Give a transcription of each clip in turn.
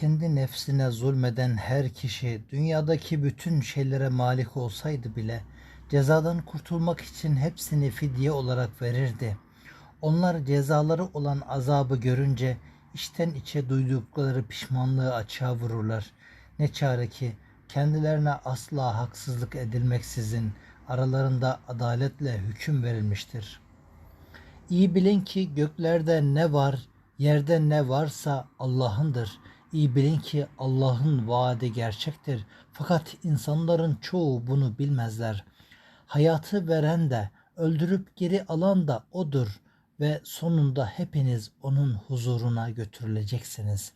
Kendi nefsine zulmeden her kişi dünyadaki bütün şeylere malik olsaydı bile cezadan kurtulmak için hepsini fidye olarak verirdi. Onlar cezaları olan azabı görünce içten içe duydukları pişmanlığı açığa vururlar. Ne çare ki kendilerine asla haksızlık edilmeksizin aralarında adaletle hüküm verilmiştir. İyi bilin ki göklerde ne var, yerde ne varsa Allah'ındır. İyi bilin ki Allah'ın vaadi gerçektir. Fakat insanların çoğu bunu bilmezler. Hayatı veren de, öldürüp geri alan da odur ve sonunda hepiniz onun huzuruna götürüleceksiniz.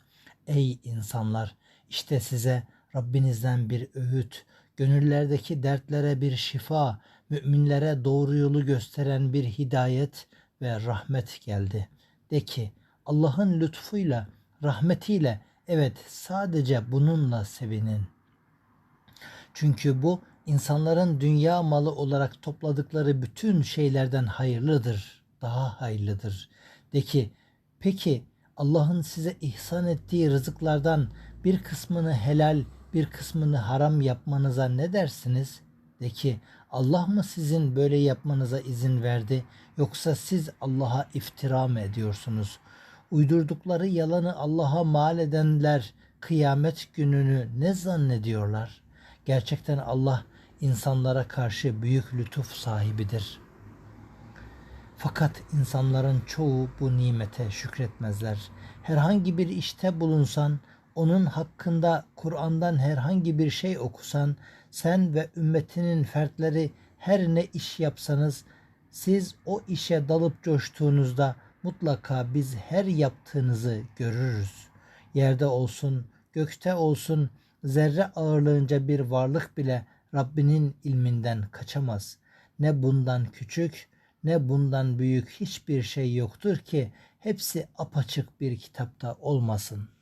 Ey insanlar, işte size Rabbinizden bir öğüt, gönüllerdeki dertlere bir şifa, müminlere doğru yolu gösteren bir hidayet ve rahmet geldi. De ki Allah'ın lütfuyla, rahmetiyle evet sadece bununla sevinin. Çünkü bu insanların dünya malı olarak topladıkları bütün şeylerden hayırlıdır, daha hayırlıdır. De ki peki Allah'ın size ihsan ettiği rızıklardan bir kısmını helal, bir kısmını haram yapmanıza ne dersiniz? De ki Allah mı sizin böyle yapmanıza izin verdi yoksa siz Allah'a iftira mı ediyorsunuz? Uydurdukları yalanı Allah'a mal edenler kıyamet gününü ne zannediyorlar? Gerçekten Allah insanlara karşı büyük lütuf sahibidir. Fakat insanların çoğu bu nimete şükretmezler. Herhangi bir işte bulunsan, onun hakkında Kur'an'dan herhangi bir şey okusan, sen ve ümmetinin fertleri her ne iş yapsanız, siz o işe dalıp coştuğunuzda mutlaka biz her yaptığınızı görürüz. Yerde olsun, gökte olsun, zerre ağırlığınca bir varlık bile Rabbinin ilminden kaçamaz. Ne bundan küçük ne bundan büyük hiçbir şey yoktur ki hepsi apaçık bir kitapta olmasın.''